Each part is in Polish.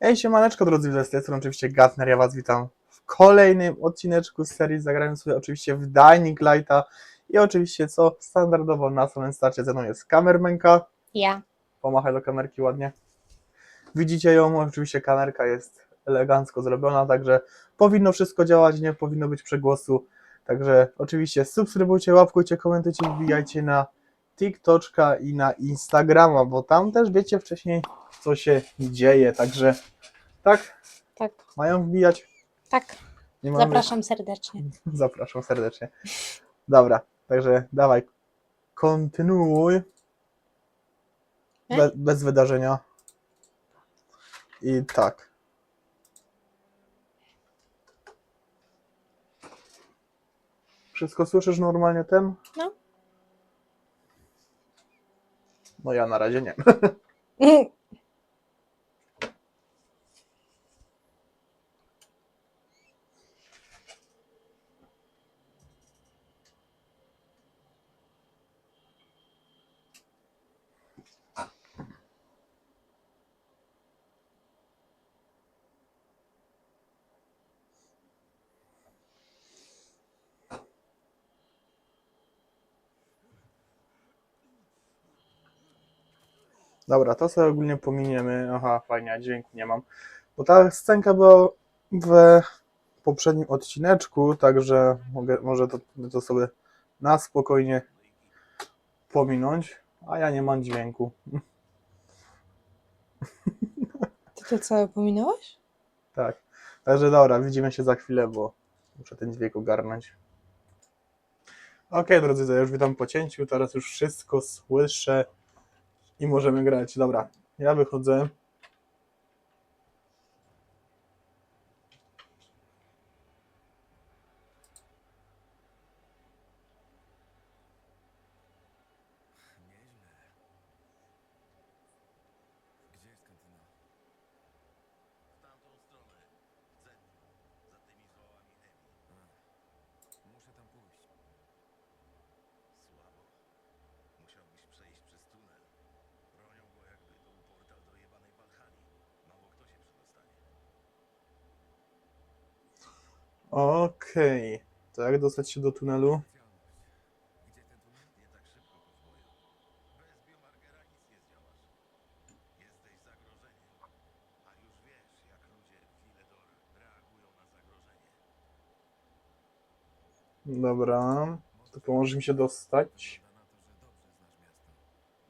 Ej, siemaneczko drodzy widzowie, z tej strony oczywiście Gatner, ja was witam w kolejnym odcineczku z serii Zagrałem sobie oczywiście w Dying Lighta i oczywiście co standardowo na samym starcie ze mną jest kamermenka, Ja. pomachaj do kamerki ładnie. Widzicie ją, oczywiście kamerka jest elegancko zrobiona, także powinno wszystko działać, nie powinno być przegłosu, także oczywiście subskrybujcie, łapkujcie, komentujcie, wbijajcie na TikToczka i na Instagrama, bo tam też wiecie wcześniej co się dzieje, także tak, Tak, mają wbijać. tak. Nie mamy... Zapraszam serdecznie. Zapraszam serdecznie. Dobra, także dawaj, kontynuuj. Be, bez wydarzenia. I tak. Wszystko słyszysz normalnie ten? No. No ja na razie nie. Dobra, to sobie ogólnie pominiemy. Aha, fajnie, dźwięku nie mam. Bo ta scenka była w poprzednim odcineczku, także mogę, może to, to sobie na spokojnie pominąć, a ja nie mam dźwięku. Ty to całe pominąłeś? Tak. Także dobra, widzimy się za chwilę, bo muszę ten dźwięk ogarnąć. Okej, drodzy, to ja już witam po cięciu, teraz już wszystko słyszę i możemy grać. Dobra, ja wychodzę. Gdzie jest kantyna? W tamtą stronę. Za, za tymi zwołami Emi. Muszę tam pójść. Słabo. Musiałbyś przejść przez tunel. Bronią go jakby to był portal do jebanej Walhali. Mało kto się przedostanie. Okej, to jak dostać się do tunelu? Gdzie ten tunel? Nie tak szybko, kowboju. Bez biomarkera nic nie zdziałasz. Jesteś zagrożeniem. A już wiesz, jak ludzie w Villedor reagują na zagrożenie. Dobra, to pomoże mi się dostać.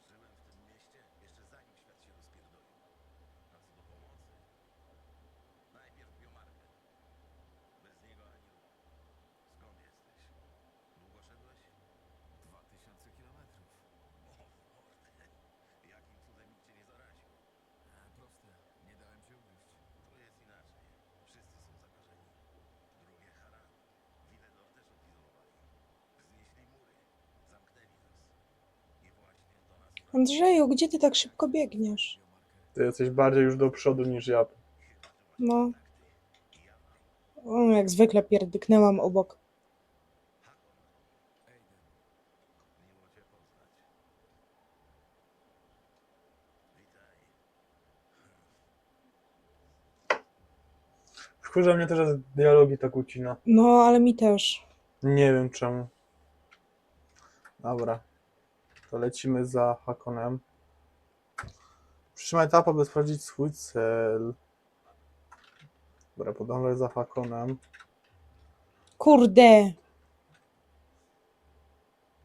Żyłem w tym mieście jeszcze zanim świat się rozpierdolił. A co do pomocy? Najpierw biomarker. Bez niego ani ruchu. Skąd jesteś? Długo szedłeś? Dwa tysiące kilometrów. O, mordę. Jakim cudem nikt cię nie zaraził? proste. Nie dałem się ugryźć. Tu jest inaczej. Wszyscy są zakażeni. Drugie Haran. Villedor też odizolowali. Znieśli mury. Zamknęli nas. I właśnie do nas wraca Andrzeju, gdzie ty tak szybko biegniesz? Ty jesteś bardziej już do przodu niż ja. No. O, jak zwykle pierdyknęłam obok. Wkurza mnie też, że dialogi tak ucina. No, ale mi też. Nie wiem czemu. Dobra. To lecimy za Hakonem. Przytrzymaj etapa, by sprawdzić swój cel. Dobra, podążaj za Hakonem. Kurde.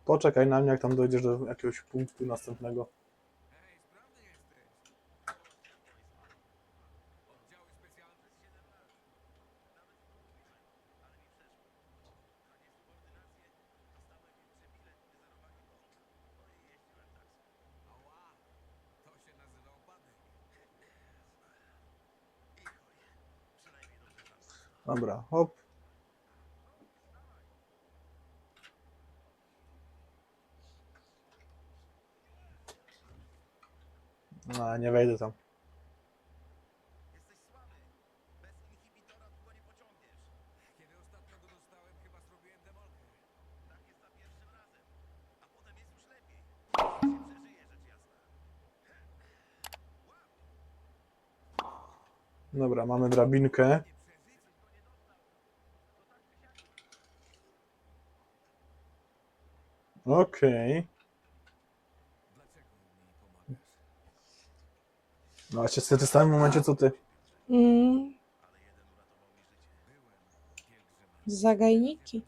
Poczekaj na mnie, jak tam dojdziesz do jakiegoś punktu następnego. To się nazywa upadek. Dobra, hop. A, nie wejdę tam. Jesteś słaby. Bez inhibitora długo nie pociągniesz. Kiedy ostatnio go dostałem, chyba zrobiłem demolkę. Tak jest za pierwszym razem. A potem jest już lepiej. Się przeżyje, rzecz jasna. Łap! Dobra, mamy drabinkę. Okej. No, a w tym samym momencie co ty. Mm. Zagajniki.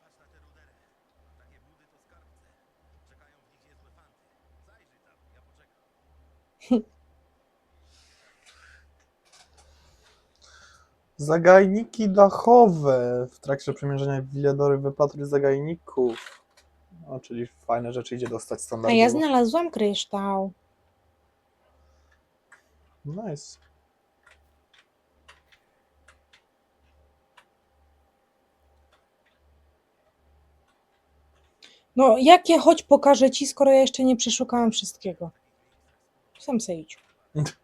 Patrz na te rudery. Takie budy to skarbce. Czekają w nich niezłe fanty. Zajrzyj tam, ja poczekam. Zagajniki dachowe. W trakcie przemierzenia Willedory wypatruj zagajników. O, czyli fajne rzeczy idzie dostać A standardowo. ja znalazłam kryształ. Nice. No, jakie chodź pokażę ci, skoro ja jeszcze nie przeszukałam wszystkiego. Sam se idź.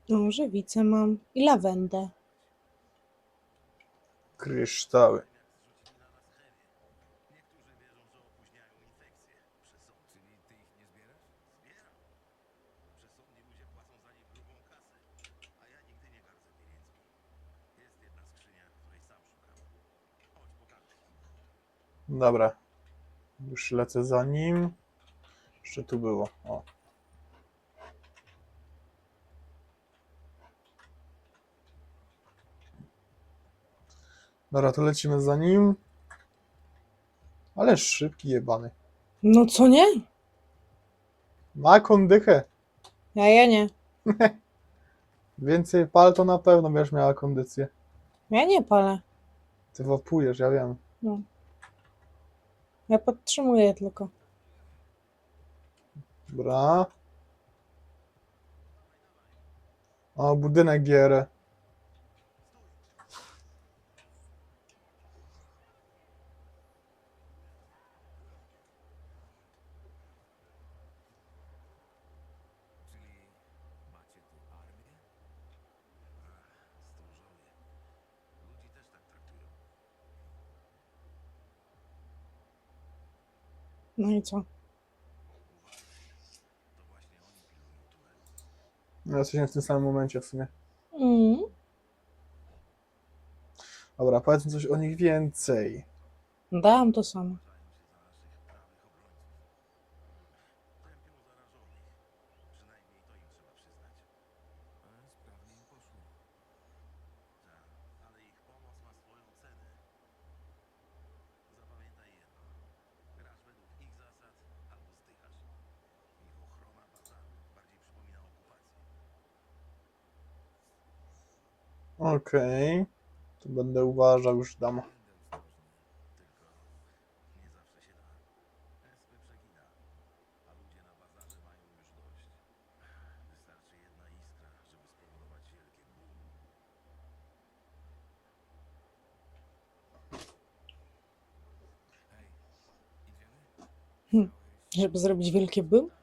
sam szukam. Chodź, pokażę ci. Dobra. Już lecę za nim. Jeszcze tu było. O. Dobra, to lecimy za nim. Ale szybki jebany. No co nie? Ma kondychę. Ja, ja nie. Więcej pal to na pewno będziesz miała kondycję. Ja nie palę. Ty wapujesz, ja wiem. No. Ja podtrzymuję tylko. Dobra. O, budynek GR. Czyli macie tu armię? Ach, stróżowie. Ludzi też tak traktują. No i co? Tunelu. No, jesteśmy w tym samym momencie w sumie. Mm. Dobra, powiedzmy coś o nich więcej. Dałam to samo. Uważają się za naszych prawych obrońców. Tępią zarażonych. Przynajmniej to im trzeba przyznać. Ale sprawnie im poszło. Tak, ale ich pomoc ma swoją cenę. Zapamiętaj jedno. Grasz według ich zasad albo zdychasz. Ich ochrona bazaru bardziej przypomina okupację. Okej. To będę uważał, już dam. Będę ostrożny. Tylko nie zawsze się da. SP przegina, a ludzie na bazarze mają już dość. Wystarczy jedna iskra, żeby spowodować wielkie boom.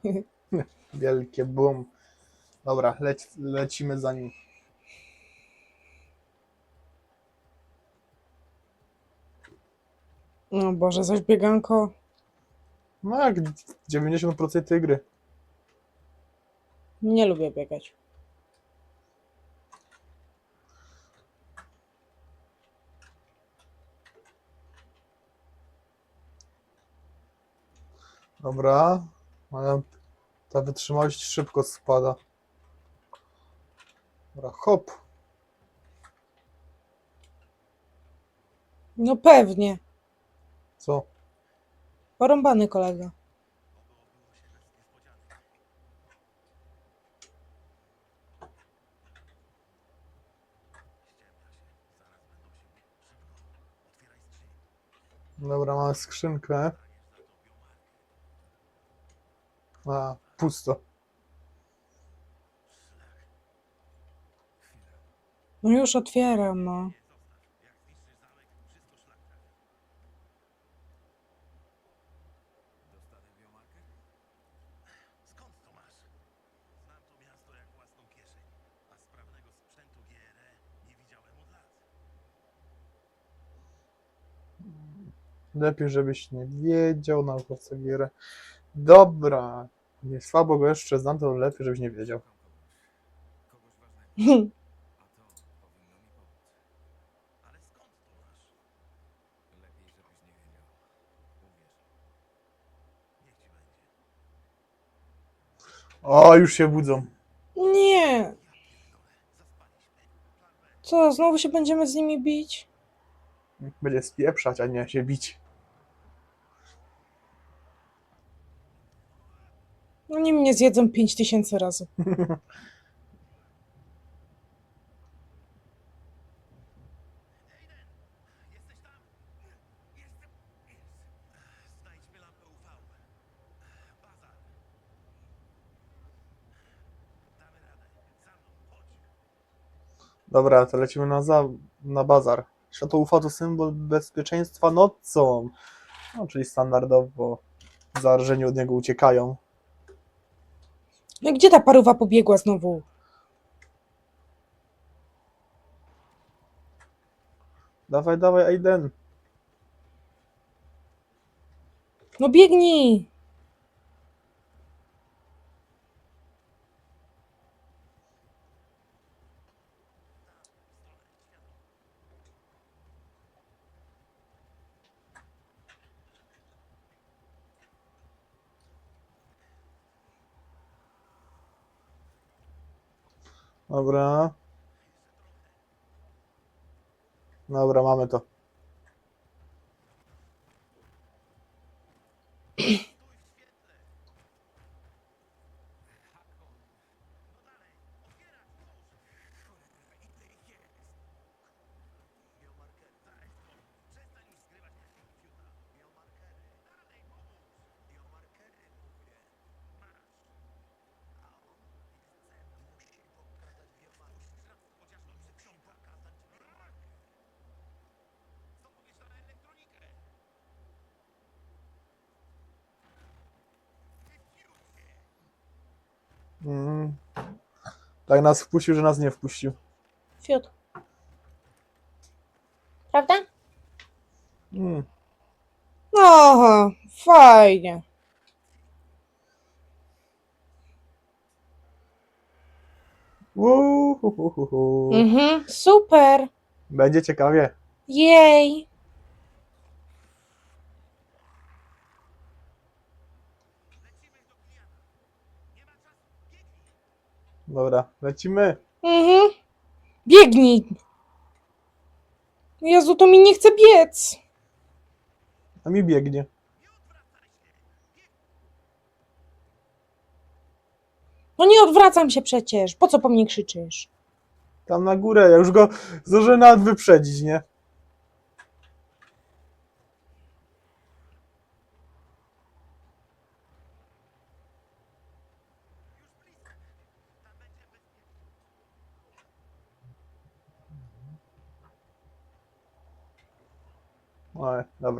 Zrobić wielkie boom. Dobra, lec, lecimy za nim. No Boże, coś bieganko. No jak 90% tej gry. Nie lubię biegać. Dobra. Ale ta wytrzymałość szybko spada. Dobra, hop. No pewnie. Co? Porąbany kolega. Dobra, mamy skrzynkę. A, pusto. No już otwieram, no. Jak zniszczysz zamek, wszystko szlak trafi. Dostanę biomarker? Skąd to masz? Znam to miasto jak własną kieszeń, a sprawnego sprzętu GRE nie widziałem od lat. Lepiej, żebyś nie wiedział, naukowca gierę. Dobra. Nie słabo go jeszcze znam, to lepiej, żebyś nie wiedział. Kogoś ważnego. A to powinno mi pomóc. Ale skąd to masz? Lepiej, żebyś nie wiedział. Uwierz. Niech ci będzie. O, już się budzą. Nie! Co, znowu się będziemy z nimi bić? Będzie spieprzać, a nie się bić. Oni mnie zjedzą 5000 razy. Jesteś tam? Jestem. Jest. Znajdźmy lampę UV. Bazar. Damy radę. Za mną, chodź. Dobra, to lecimy na, za, na bazar. Światło UV to symbol bezpieczeństwa nocą. No, czyli standardowo zarażeni od niego uciekają. No gdzie ta paruwa pobiegła znowu? Dawaj, dawaj, Aiden. No biegnij! Dobra. Dobra, mamy to. Mm. Tak nas wpuścił, że nas nie wpuścił. Fiut. Prawda? Mm. Aha, fajnie. Uhuhuhu. Mhm, super. Będzie ciekawie. Jej. Lecimy do Kiliana. Nie ma czasu. Biegnij. Dobra, lecimy. Mhm. Biegnij. Jezu, to mi nie chce biec. A mi biegnie. No nie odwracam się przecież. Po co po mnie krzyczysz? Tam na górę. Ja już go zdążyłem nawet wyprzedzić, nie? Już blisko. Tam będzie bezpiecznie. Oj, dobra, dobieg. Nie lubię cię. Zajmij ich. Kilian. Kurwa, Kilian, od... Kilian! Szef się wyjebał rano,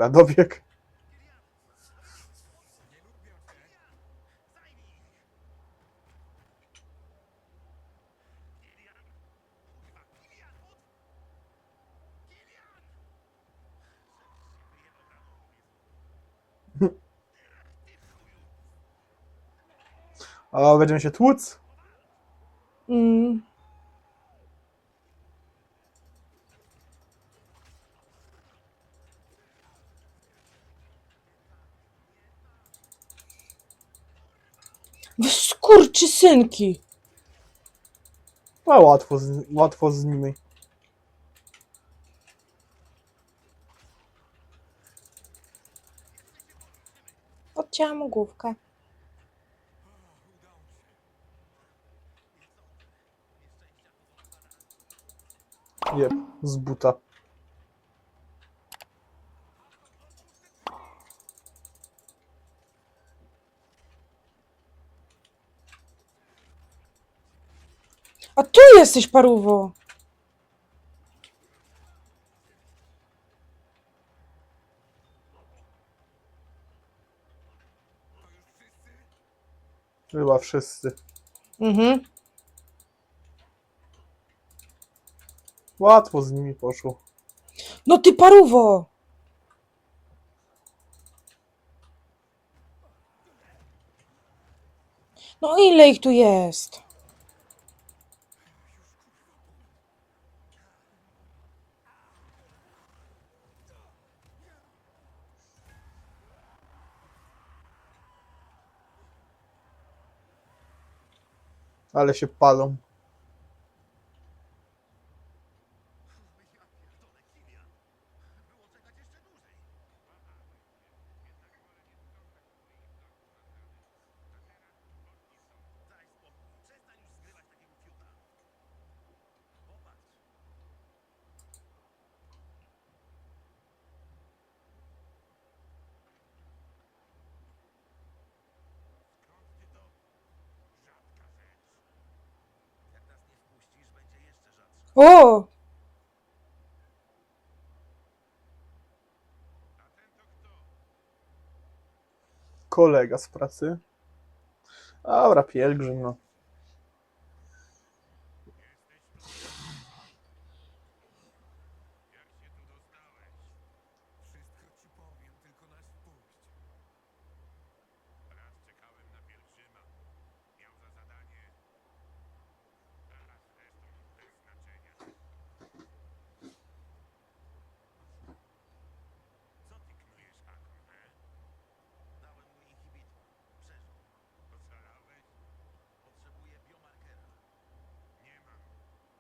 mówię. Ty chuju. A będziemy się tłuc? Mm. Wy skurczy synki. A łatwo z, łatwo z nimi. Odcięłam mu główkę. Jeb, z buta. Tu jesteś, paruwo! Chyba wszyscy. Mhm. Łatwo z nimi poszło. No ty paruwo! No ile ich tu jest? Ale się palą. Było czekać jeszcze dłużej. Daj spokój. Przestań już zgrywać takiego fiuta. Popatrz. Skąd ty to? Rzadka rzecz. Jak nas nie wpuścisz, będzie jeszcze rzadsza. O! Kolega z pracy. Dobra, pielgrzym, no. Jak się tu dostałeś? Wszystko ci powiem, tylko nas wpuść. Raz czekałem na pielgrzyma. Miał za zadanie... Teraz zresztą bez znaczenia. Co ty knujesz, Akon, he? Dałem mu inhibitor. Przeżył. Ocalałeś? Potrzebuję biomarkera. Nie mam.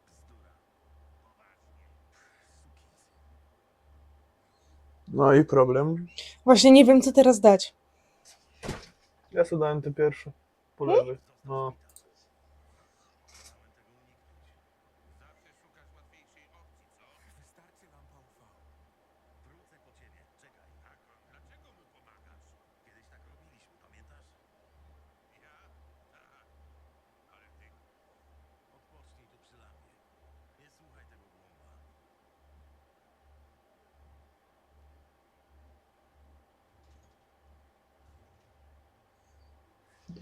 Bzdura. Poważnie. Sukins. No i problem. Właśnie nie wiem, co teraz dać. Ja sobie dałem ty pierwszy. Poleży. No.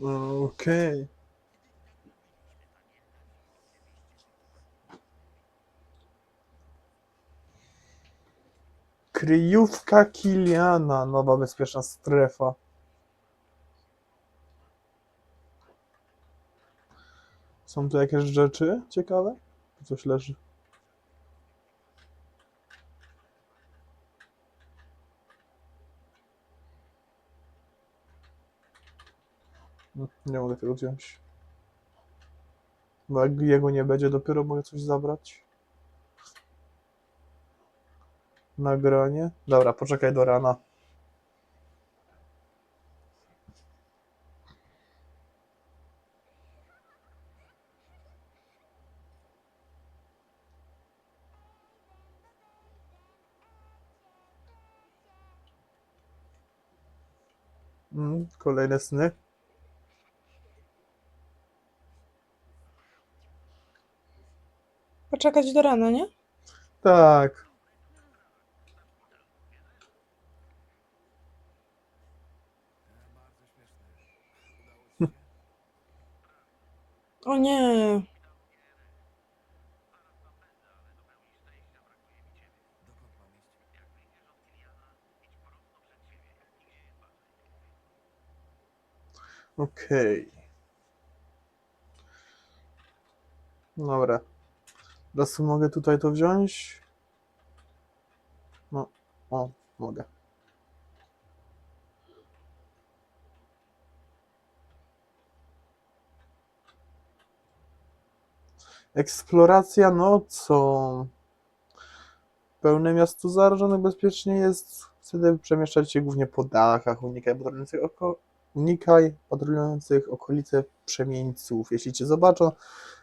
Okej. Kryjówka Kiliana, nowa bezpieczna strefa. Są tu jakieś rzeczy ciekawe? Coś leży. Nie mogę tego wziąć. Bo jak jego nie będzie, dopiero mogę coś zabrać. Nagranie. Dobra, poczekaj do rana. Mm, kolejne sny. Poczekać do rana, nie? Tak. O nie. Okej. Dobra. Teraz mogę tutaj to wziąć. No, o, mogę. Eksploracja nocą. Pełne miasto zarażonych bezpiecznie jest. Wtedy przemieszczać się głównie po dachach, unikaj patrolujących, oko... unikaj patrolujących okolice przemieńców. Jeśli cię zobaczą,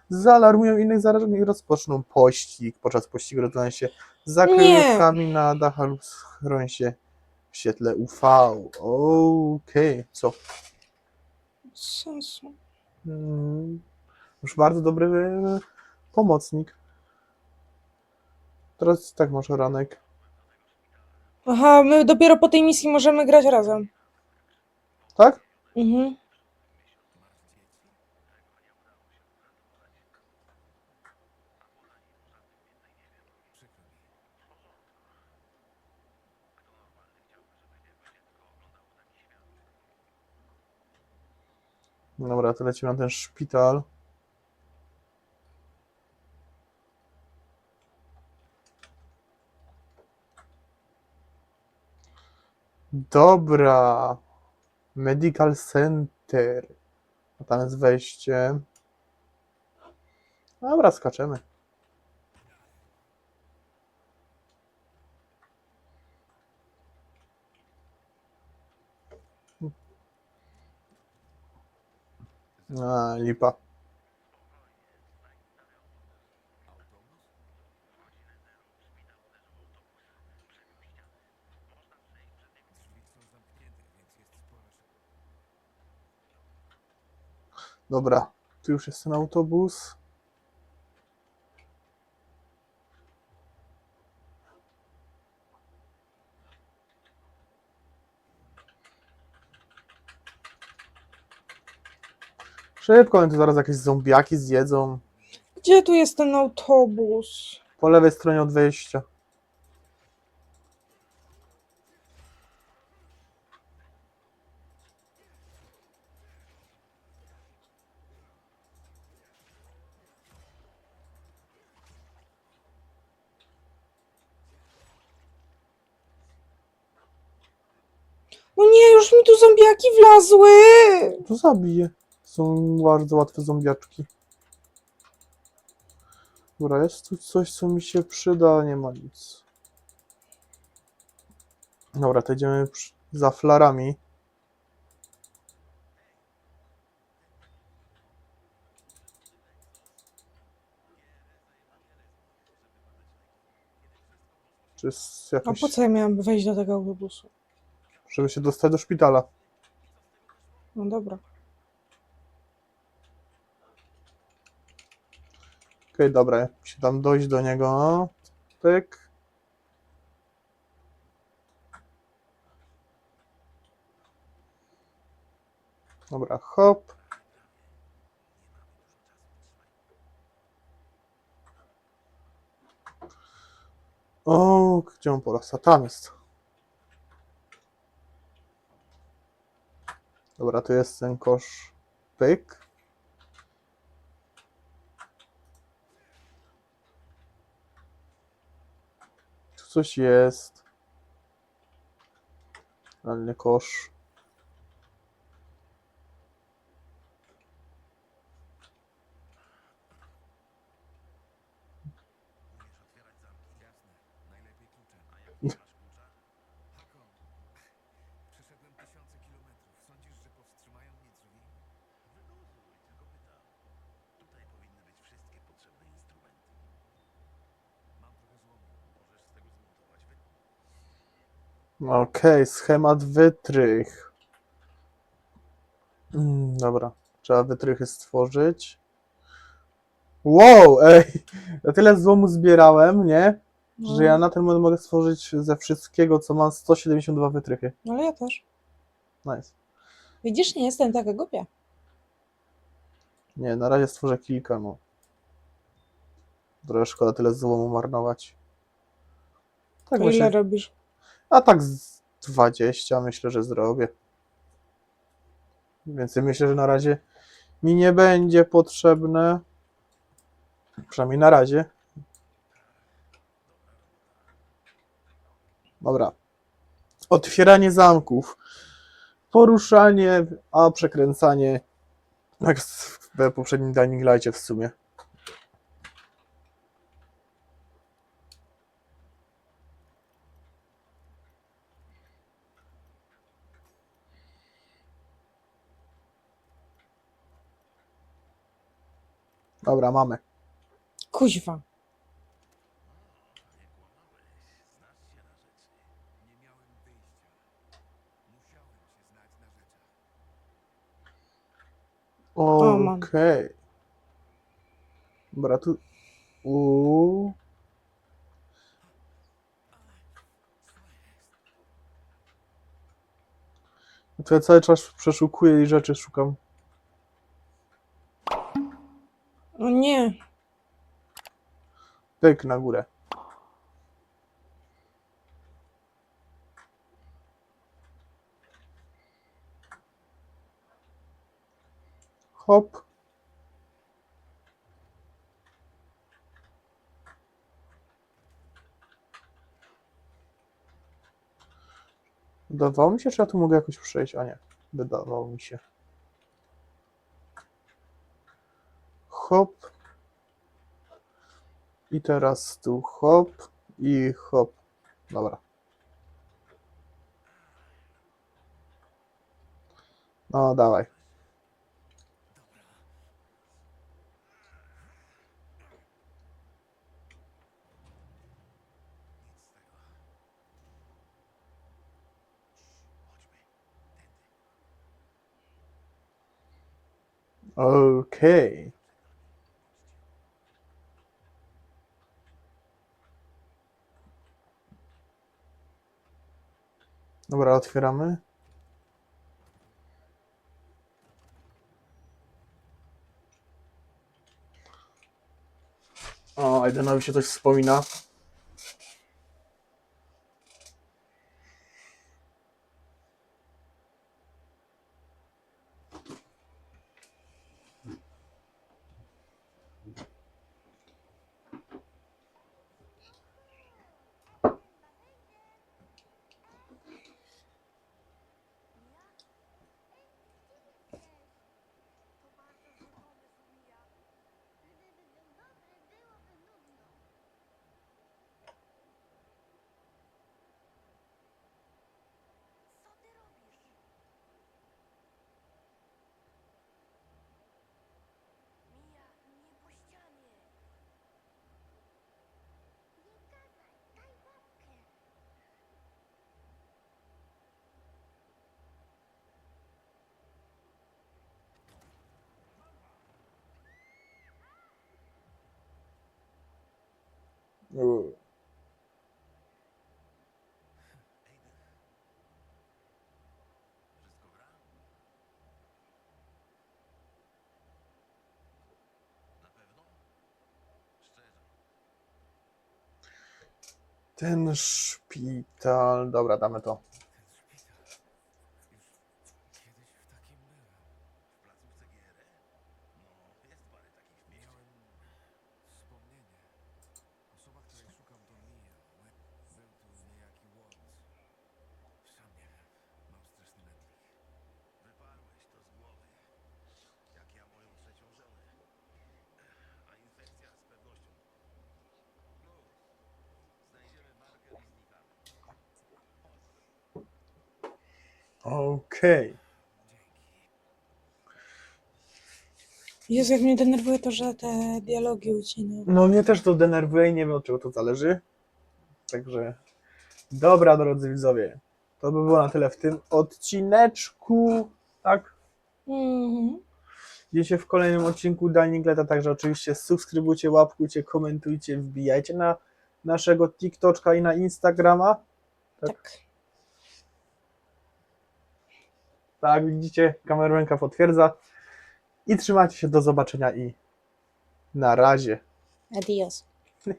zaalarmują innych zarażonych i rozpoczną pościg. Podczas pościgu rozglądają się za kryjówkami na dachach lub schroń się w świetle UV. Okej, co? Sensu. Mm, Już bardzo dobry Pomocnik. Teraz tak masz ranek. Aha, my dopiero po tej misji możemy grać razem. Tak? Mhm. Dobra, to lecimy na ten szpital. Dobra. Medical Center. A tam jest wejście. Dobra, skaczemy. A, lipa. Dobra, tu już jest ten autobus. Szybko, oni tu zaraz jakieś zombiaki zjedzą. Gdzie tu jest ten autobus? Po lewej stronie od wejścia. No nie, już mi tu zombiaki wlazły! To zabije. Są bardzo łatwe zombiaczki. Dobra, jest tu coś, co mi się przyda, nie ma nic. Dobra, to idziemy za flarami. Czy jest A po co ja miałam wejść do tego autobusu? żeby się dostać do szpitala? No dobra. Okej, dobra, musi tam dojść do niego. Tyk. Dobra, hop. O, gdzie on polas? A tam jest. Dobra, tu jest ten kosz. Pyk. Coś jest. Nie kosz. Umiesz otwierać zamki? Jasne. Najlepiej kluczem. A jak nie masz klucza? Haką, przeszedłem tysiące kilometrów. Sądzisz, że powstrzymają mnie drzwi? Wyluzuj, tylko pytam. Tutaj powinny być wszystkie potrzebne instrumenty. Mam trochę złomu. Możesz z tego zmontować wy... Okej, schemat wytrych. Mm, dobra, trzeba wytrychy stworzyć. Wow, ej! Ja tyle złomu zbierałem, nie? No, Że ja na ten moment mogę stworzyć ze wszystkiego, co mam 172 wytrychy. Ale ja też. Nice. Widzisz, nie jestem taka głupia. Nie, na razie stworzę kilka, no. Trochę szkoda tyle złomu marnować. Tak ile myślę, robisz? A tak z 20 myślę, że zrobię. Więc myślę, że na razie mi nie będzie potrzebne. Przynajmniej na razie. Dobra. Otwieranie zamków. Poruszanie, a przekręcanie. Jak w poprzednim Dying Light'cie w sumie. Dobra, mamy. Kuźwa. Nie kłamałeś. Znasz się na rzeczy. Nie miałem wyjścia. Musiałem się znać na rzeczach. O, mam. Okej. Dobra, tu U. To ja cały czas przeszukuję i rzeczy szukam. O nie. Pyk na górę. Hop. Wydawało mi się, że ja tu mogę jakoś przejść, a nie. Wydawało mi się. Hop. I teraz tu hop i hop. Dobra. No, dawaj. Nic z tego. Chodźmy. Tędy. Okej. Dobra, otwieramy. O, Aidenowi się coś wspomina. To bardzo zły pomysł, Mija. Gdyby był dobry, byłoby nudno. Co ty robisz? Mija, nie po ścianie. Nie gadaj, daj łapkę. U. Ejden. Wszystko gra? Na pewno? Szczerze. Ten szpital. Dobra, damy to. Ten szpital. Już kiedyś w takim byłem. W placówce GRE? No, jest parę takich w mieście. Miałem wspomnienie. Osoba, której szukam to Mia. Był tu niejaki Walt. Sam nie wiem. Mam straszny mętlik. Wyparłeś to z głowy. Jak ja moją trzecią żonę. A infekcja z pewnością. Plus. Znajdziemy marker i znikamy. Okej. Dzięki. Jezu, jak mnie denerwuje to, że te dialogi ucinają. No mnie też to denerwuje i nie wiem od czego to zależy. Także dobra, drodzy widzowie. To by było na tyle w tym odcineczku. Tak? Mhm. Widzicie w kolejnym odcinku Daningleta, także oczywiście subskrybujcie, łapkujcie, komentujcie, wbijajcie na naszego TikToka i na Instagrama. Tak. Tak. Tak, widzicie, kamerunka potwierdza. I trzymajcie się, do zobaczenia i na razie. Adios.